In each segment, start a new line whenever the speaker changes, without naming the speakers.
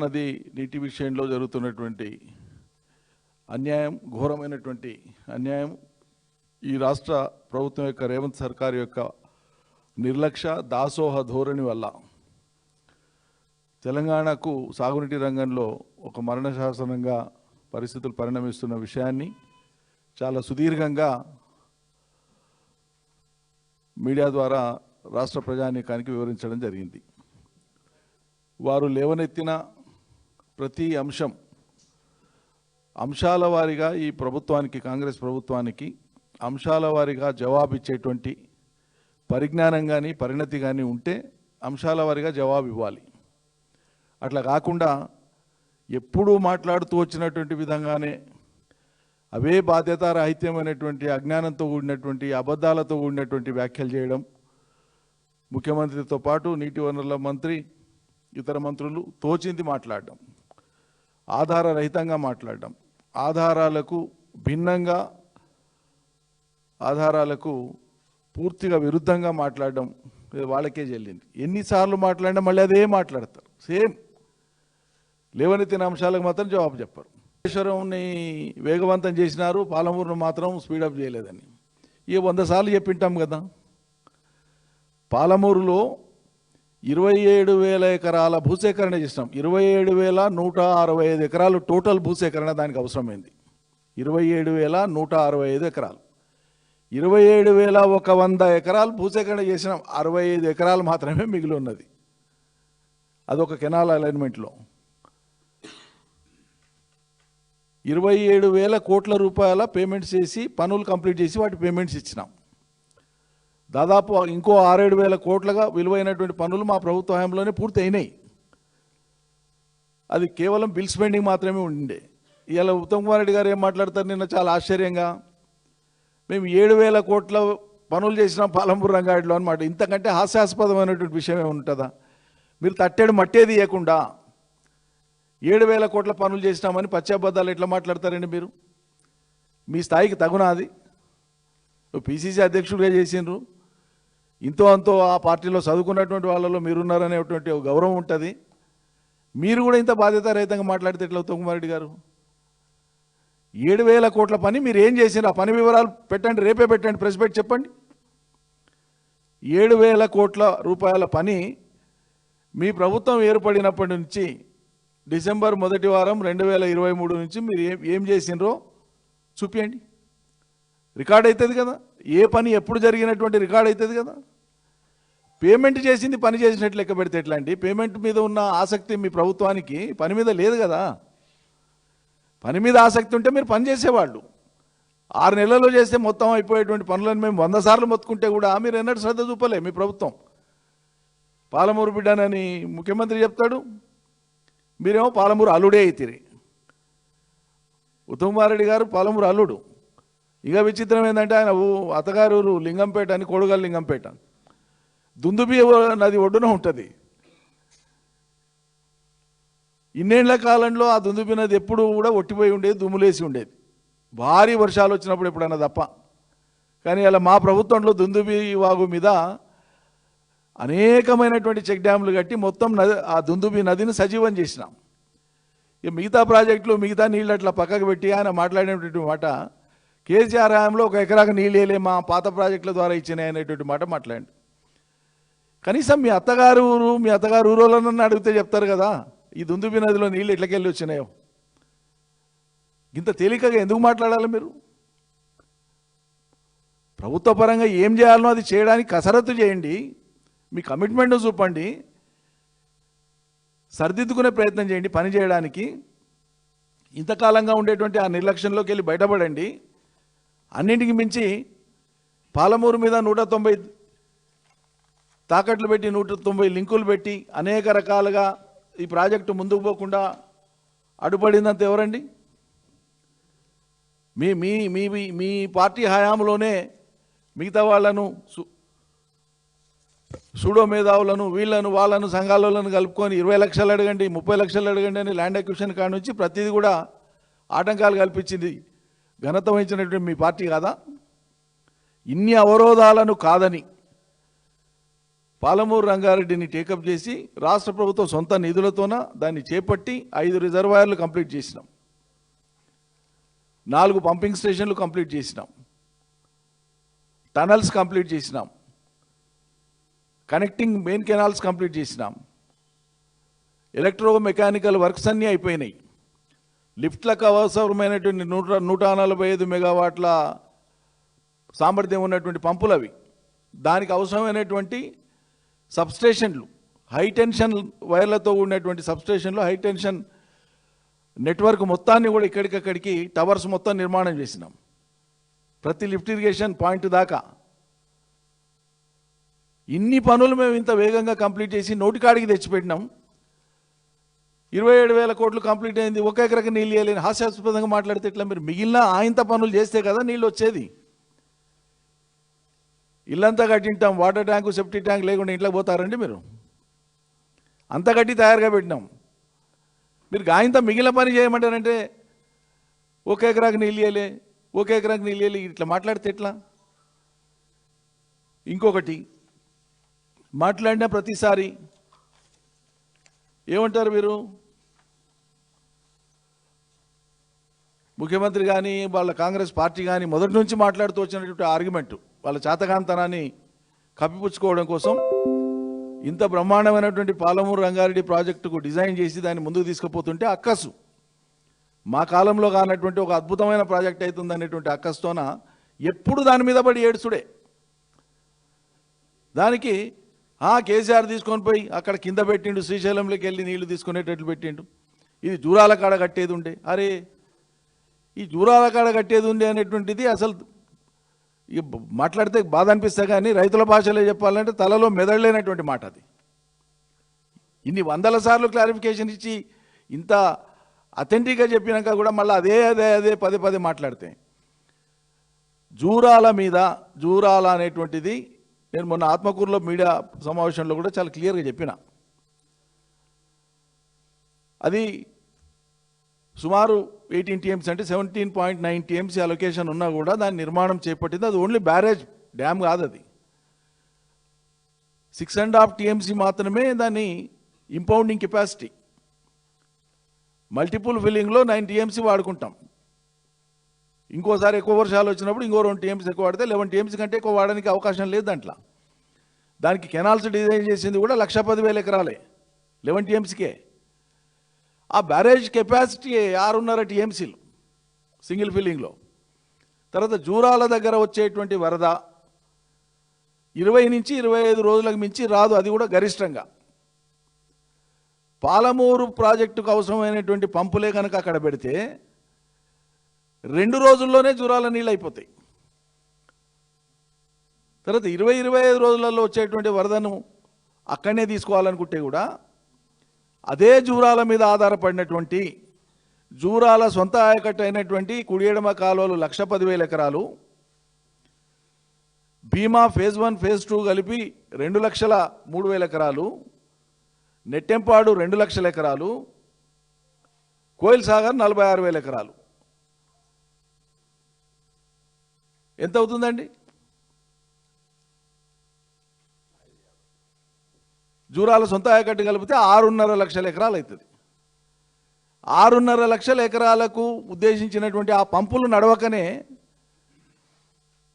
నది నీటి విషయంలో జరుగుతున్నటువంటి అన్యాయం ఘోరమైనటువంటి అన్యాయం. ఈ రాష్ట్ర ప్రభుత్వం యొక్క రేవంత్ సర్కార్ యొక్క నిర్లక్ష్య దాసోహ ధోరణి వల్ల తెలంగాణకు సాగునీటి రంగంలో ఒక మరణ శాసనంగా పరిస్థితులు పరిణమిస్తున్న విషయాన్ని చాలా సుదీర్ఘంగా మీడియా ద్వారా రాష్ట్ర ప్రజానీకానికి వివరించడం జరిగింది. వారు లేవనెత్తిన ప్రతి అంశం అంశాల వారీగా ఈ ప్రభుత్వానికి కాంగ్రెస్ ప్రభుత్వానికి అంశాల వారీగా జవాబిచ్చేటువంటి పరిజ్ఞానం కానీ పరిణతి కానీ ఉంటే అంశాల వారీగా జవాబు ఇవ్వాలి అట్లా కాకుండా ఎప్పుడూ మాట్లాడుతూ వచ్చినటువంటి విధంగానే అవే బాధ్యతారాహిత్యమైనటువంటి అజ్ఞానంతో కూడినటువంటి అబద్ధాలతో కూడినటువంటి వ్యాఖ్యలు చేయడం ముఖ్యమంత్రితో పాటు నీటి వనరుల మంత్రి ఇతర మంత్రులు తోచింది మాట్లాడడం. ఆధారరహితంగా మాట్లాడడం. ఆధారాలకు భిన్నంగా ఆధారాలకు పూర్తిగా విరుద్ధంగా మాట్లాడడం వాళ్ళకే చెల్లింది. ఎన్నిసార్లు మాట్లాడినా మళ్ళీ అదే మాట్లాడతారు. సేమ్. లేవనెత్తిన అంశాలకు మాత్రం జవాబు చెప్పరు. కాళేశ్వరంని వేగవంతం చేసినారు పాలమూరును మాత్రం స్పీడప్ చేయలేదని. ఇక వంద సార్లు చెప్పింటాం కదా. పాలమూరులో ఇరవై ఏడు వేల ఎకరాల భూసేకరణ చేసినాం. ఇరవై ఏడు వేల నూట అరవై ఐదు ఎకరాలు టోటల్ భూసేకరణ దానికి అవసరమైంది. ఇరవై ఏడు వేల నూట అరవై ఐదు ఎకరాలు. ఇరవై ఏడు వేల ఒక వంద ఎకరాలు భూసేకరణ చేసినాం. అరవై ఐదు ఎకరాలు మాత్రమే మిగిలి ఉన్నది. అదొక కెనాల్ అలైన్మెంట్లో. ఇరవై ఏడు వేల కోట్ల రూపాయల పేమెంట్స్ చేసి పనులు కంప్లీట్ చేసి వాటి పేమెంట్స్ ఇచ్చినాం. దాదాపు ఇంకో ఆరేడు వేల కోట్లుగా విలువైనటువంటి పనులు మా ప్రభుత్వ హయాంలోనే పూర్తి అయినాయి. అది కేవలం బిల్ స్పెండింగ్ మాత్రమే ఉండే. ఇవాళ ఉత్తమ్ కుమార్ రెడ్డి గారు ఏం మాట్లాడతారు నిన్న చాలా ఆశ్చర్యంగా. మేము ఏడు వేల కోట్ల పనులు చేసినాం పాలంపూర్ రంగాడిలో అనమాట ఇంతకంటే హాస్యాస్పదమైనటువంటి విషయం ఏముంటుందా మీరు తట్టేడు మట్టేది ఇవ్వకుండా ఏడు వేల కోట్ల పనులు చేసినామని పచ్చబద్ధాలు ఎట్లా మాట్లాడతారండి మీరు? మీ స్థాయికి తగునాది. పీసీసీ పిసిసి అధ్యక్షుడిగా చేసిండ్రు. ఇంతో అంతో ఆ పార్టీలో చదువుకున్నటువంటి వాళ్ళలో మీరున్నారనేటువంటి గౌరవం ఉంటుంది. మీరు కూడా ఇంత బాధ్యతారహితంగా మాట్లాడితే ఎట్లా ఉత్తమ్ గారు? ఏడు వేల కోట్ల పని మీరు ఏం చేసిండ్రు ఆ పని వివరాలు పెట్టండి రేపే పెట్టండి ప్రెస్ పెట్టి చెప్పండి. ఏడు వేల కోట్ల రూపాయల పని మీ ప్రభుత్వం ఏర్పడినప్పటి నుంచి డిసెంబర్ మొదటి వారం రెండు వేల ఇరవై మూడు నుంచి మీరు ఏం ఏం చేసిండ్రో చూపించండి రికార్డ్ అవుతుంది కదా? ఏ పని ఎప్పుడు జరిగినటువంటి రికార్డ్ అవుతుంది కదా? పేమెంట్ చేసింది పని చేసినట్లు లెక్క పెడితే ఎట్లా అండి పేమెంట్ మీద ఉన్న ఆసక్తి మీ ప్రభుత్వానికి పని మీద లేదు కదా? పని మీద ఆసక్తి ఉంటే మీరు పని చేసేవాళ్ళు. ఆరు నెలల్లో చేస్తే మొత్తం అయిపోయేటువంటి పనులను మేము వంద సార్లు మొత్తుకుంటే కూడా మీరు ఎన్నడూ శ్రద్ధ చూపలే మీ ప్రభుత్వం. పాలమూరు బిడ్డనని ముఖ్యమంత్రి చెప్తాడు. మీరేమో పాలమూరు అల్లుడే అయితిరి. ఉత్తమ్ గారు పాలమూరు అల్లుడు. ఇక విచిత్రం ఏంటంటే ఆయన ఊ- అత్తగారు లింగంపేట అని కోడుగల్ లింగంపేట. దుందుబి నది ఒడ్డున ఉంటుంది. ఇన్నేళ్ళ కాలంలో ఆ దుందుబి నది ఎప్పుడు కూడా ఒట్టిపోయి ఉండేది దుమ్ములేసి ఉండేది. భారీ వర్షాలు వచ్చినప్పుడు ఎప్పుడైనా తప్ప. కానీ అలా మా ప్రభుత్వంలో దుందుబి వాగు మీద అనేకమైనటువంటి చెక్ డ్యాములు కట్టి మొత్తం నది ఆ దుందుబి నదిని సజీవం చేసినాం. ఇక మిగతా ప్రాజెక్టులు మిగతా నీళ్ళు అట్లా పక్కకు పెట్టి ఆయన మాట్లాడినటువంటి మాట కేసీఆర్ హయాంలో ఒక ఎకరాకు నీళ్ళు వేయలే మా పాత ప్రాజెక్టుల ద్వారా ఇచ్చినాయి అనేటువంటి మాట మాట్లాడండి. కనీసం మీ అత్తగారు ఊరు మీ అత్తగారు ఊరోళ్ళనన్ను అడిగితే చెప్తారు కదా ఈ దుందుబి నదిలో నీళ్ళు ఎట్లకెళ్ళి వచ్చినాయో. ఇంత తేలికగా ఎందుకు మాట్లాడాలి మీరు? ప్రభుత్వ పరంగా ఏం చేయాలనో అది చేయడానికి కసరత్తు చేయండి మీ కమిట్మెంట్ను చూపండి సరిదిద్దుకునే ప్రయత్నం చేయండి పని చేయడానికి. ఇంతకాలంగా ఉండేటువంటి ఆ నిర్లక్ష్యంలోకి వెళ్ళి బయటపడండి. అన్నింటికి మించి పాలమూరు మీద నూట తొంభై తాకట్లు పెట్టి నూట తొంభై లింకులు పెట్టి అనేక రకాలుగా ఈ ప్రాజెక్టు ముందుకు పోకుండా అడ్డుపడిందంత ఎవరండి? మీ మీ మీ మీ- పార్టీ హయాంలోనే మిగతా వాళ్ళను సు- సూడో మేధావులను వీళ్ళను వాళ్ళను సంఘాలను కలుపుకొని ఇరవై లక్షలు అడగండి ముప్పై లక్షలు అడగండి అని ల్యాండ్ అక్విజిషన్ కాడ నుంచి ప్రతిదీ కూడా ఆటంకాలు కల్పించింది ఘనత వహించినటువంటి మీ పార్టీ కాదా? ఇన్ని అవరోధాలను కాదని పాలమూరు రంగారెడ్డిని టేకప్ చేసి రాష్ట్ర ప్రభుత్వం సొంత నిధులతోన దాన్ని చేపట్టి ఐదు రిజర్వాయర్లు కంప్లీట్ చేసినాం. నాలుగు పంపింగ్ స్టేషన్లు కంప్లీట్ చేసినాం. టనల్స్ కంప్లీట్ చేసినాం. కనెక్టింగ్ మెయిన్ కెనాల్స్ కంప్లీట్ చేసినాం. ఎలక్ట్రో మెకానికల్ వర్క్స్ అన్నీ అయిపోయినాయి. లిఫ్ట్లకు అవసరమైనటువంటి నూట నూట నలభై ఐదు మెగావాట్ల సామర్థ్యం ఉన్నటువంటి పంపులు అవి. దానికి అవసరమైనటువంటి సబ్స్టేషన్లు. హై టెన్షన్ వైర్లతో ఉన్నటువంటి సబ్స్టేషన్లు హై టెన్షన్ నెట్వర్క్ మొత్తాన్ని కూడా ఇక్కడికక్కడికి టవర్స్ మొత్తం నిర్మాణం చేసినాం. ప్రతి లిఫ్ట్ ఇరిగేషన్ పాయింట్ దాకా. ఇన్ని పనులు మేము ఇంత వేగంగా కంప్లీట్ చేసి నోటికాడికి తెచ్చిపెట్టినాం. ఇరవై ఏడు వేల కోట్లు కంప్లీట్ అయింది ఒక ఎకరకు నీళ్ళు వేయలేని హాస్యాస్పదంగా మాట్లాడితే ఇట్లా మీరు మిగిలిన ఆయంత పనులు చేస్తే కదా నీళ్ళు వచ్చేది. ఇల్లంతా కట్టింటాం వాటర్ ట్యాంకు సెఫ్టీ ట్యాంక్ లేకుండా ఇంట్లోకి పోతారండి మీరు. అంతా కట్టి తయారుగా పెట్టినాం. మీరు గాయంత మిగిలిన పని చేయమంటారంటే ఒక ఎకరాకు నీళ్ళు ఇవ్వలే ఒక ఎకరాకు నీళ్ళు ఇట్లా మాట్లాడితే ఎట్లా? ఇంకొకటి మాట్లాడిన ప్రతిసారి ఏమంటారు మీరు? ముఖ్యమంత్రి కానీ వాళ్ళ కాంగ్రెస్ పార్టీ కానీ మొదటి నుంచి మాట్లాడుతూ వచ్చినటువంటి ఆర్గ్యుమెంట్ వాళ్ళ చేతకాంతనాన్ని కప్పిపుచ్చుకోవడం కోసం ఇంత బ్రహ్మాండమైనటువంటి పాలమూరు రంగారెడ్డి ప్రాజెక్టుకు డిజైన్ చేసి దాన్ని ముందుకు తీసుకుపోతుంటే అక్కసు. మా కాలంలో కానటువంటి ఒక అద్భుతమైన ప్రాజెక్ట్ అవుతుంది అనేటువంటి అక్కస్తోన ఎప్పుడు దాని మీద పడి ఏడుచుడే దానికి ఆ కేసీఆర్ తీసుకొని పోయి అక్కడ కింద పెట్టిండు శ్రీశైలంలోకి వెళ్ళి నీళ్ళు తీసుకునేటట్లు పెట్టిండు. ఇది జూరాల కాడ కట్టేది ఉండే. అరే ఈ జూరాల కాడ కట్టేది ఉండే అనేటువంటిది అసలు ఇక మాట్లాడితే బాధ అనిపిస్తా కానీ రైతుల భాషలో చెప్పాలంటే తలలో మెదడలేనటువంటి మాట అది. ఇన్ని వందల సార్లు క్లారిఫికేషన్ ఇచ్చి ఇంత అథెంటిక్గా చెప్పినాక కూడా మళ్ళీ అదే అదే అదే పదే పదే మాట్లాడితే జూరాల మీద జూరాల అనేటువంటిది నేను మొన్న ఆత్మకూరులో మీడియా సమావేశంలో కూడా చాలా క్లియర్గా చెప్పిన. అది సుమారు ఎయిటీన్ టీఎంసీ అంటే seventeen point nine TMC allocation ఉన్నా కూడా దాని నిర్మాణం చేపట్టింది. అది ఓన్లీ బ్యారేజ్ డ్యామ్ కాదు అది. సిక్స్ అండ్ హాఫ్ టీఎంసీ మాత్రమే దాని ఇంపౌండింగ్ కెపాసిటీ మల్టిపుల్ ఫిల్లింగ్లో నైన్ టీఎంసీ వాడుకుంటాం. ఇంకోసారి ఎక్కువ వర్షాలు వచ్చినప్పుడు ఇంకో రెండు టీఎంసీ ఎక్కువ వాడితే లెవెన్ టీఎంసీ కంటే ఎక్కువ వాడడానికి అవకాశం లేదు దాంట్లో. దానికి కెనాల్స్ డిజైన్ చేసింది కూడా లక్ష పదివేల ఎకరాలే లెవెన్ టీఎంసీకే. ఆ బ్యారేజ్ కెపాసిటీ ఆరున్నర టీఎంసీలు సింగిల్ ఫిల్లింగ్లో. తర్వాత జూరాల దగ్గర వచ్చేటువంటి వరద ఇరవై నుంచి ఇరవై ఐదు రోజులకు మించి రాదు అది కూడా గరిష్టంగా. పాలమూరు ప్రాజెక్టుకు అవసరమైనటువంటి పంపులే కనుక అక్కడ పెడితే రెండు రోజుల్లోనే జూరాల నీళ్ళు అయిపోతాయి. తర్వాత ఇరవై ఇరవై ఐదు రోజులలో వచ్చేటువంటి వరదను అక్కడనే తీసుకోవాలనుకుంటే కూడా అదే జూరాల మీద ఆధారపడినటువంటి జూరాల సొంత ఆయకట్టు అయినటువంటి కుడియడమ కాలువలు లక్ష పదివేల ఎకరాలు Bhima phase one phase two కలిపి రెండు లక్షల మూడు వేల ఎకరాలు నెట్టెంపాడు రెండు లక్షల ఎకరాలు కోయిల్ సాగర్ నలభై ఆరు వేల ఎకరాలు. ఎంత అవుతుందండి జూరాల సొంత ఆయకట్టు కలిపితే ఆరున్నర లక్షల ఎకరాలు అవుతుంది ఆరున్నర లక్షల ఎకరాలకు ఉద్దేశించినటువంటి ఆ పంపులు నడవకనే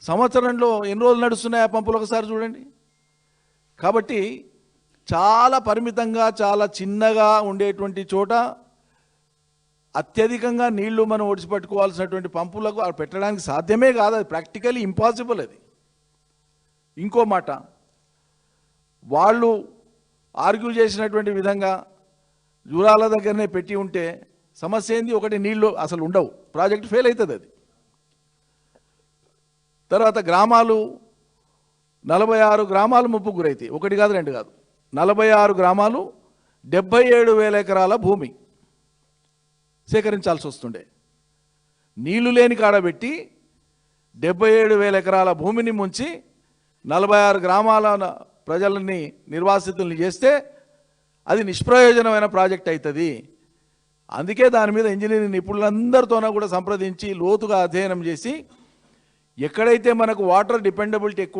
సంవత్సరంలో ఎన్ని రోజులు నడుస్తున్నాయి ఆ పంపులు ఒకసారి చూడండి. కాబట్టి చాలా పరిమితంగా చాలా చిన్నగా ఉండేటువంటి చోట అత్యధికంగా నీళ్ళు మనం ఒడిచిపెట్టుకోవాల్సినటువంటి పంపులకు అవి పెట్టడానికి సాధ్యమే కాదు. అది ప్రాక్టికలీ ఇంపాసిబుల్ అది. ఇంకో మాట. వాళ్ళు ఆర్గ్యూ చేసినటువంటి విధంగా జూరాల దగ్గరనే పెట్టి ఉంటే సమస్య ఏంది? ఒకటి నీళ్ళు అసలు ఉండవు. ప్రాజెక్ట్ ఫెయిల్ అవుతుంది అది. తర్వాత గ్రామాలు నలభై ఆరు గ్రామాలు ముప్పు గురైతాయి. ఒకటి కాదు రెండు కాదు. నలభై ఆరు గ్రామాలు డెబ్బై ఏడు వేల ఎకరాల భూమి. సేకరించాల్సి వస్తుండే. నీళ్ళు లేని కాడబెట్టి డెబ్బై ఏడు వేల ఎకరాల భూమిని ముంచి నలభై ఆరు గ్రామాల ప్రజలని నిర్వాసితుల్ని చేస్తే అది నిష్ప్రయోజనమైన ప్రాజెక్ట్ అవుతుంది అందుకే దాని మీద ఇంజనీరింగ్ నిపుణులందరితోనూ కూడా సంప్రదించి లోతుగా అధ్యయనం చేసి ఎక్కడైతే మనకు వాటర్ డిపెండబిలిటీ ఎక్కువ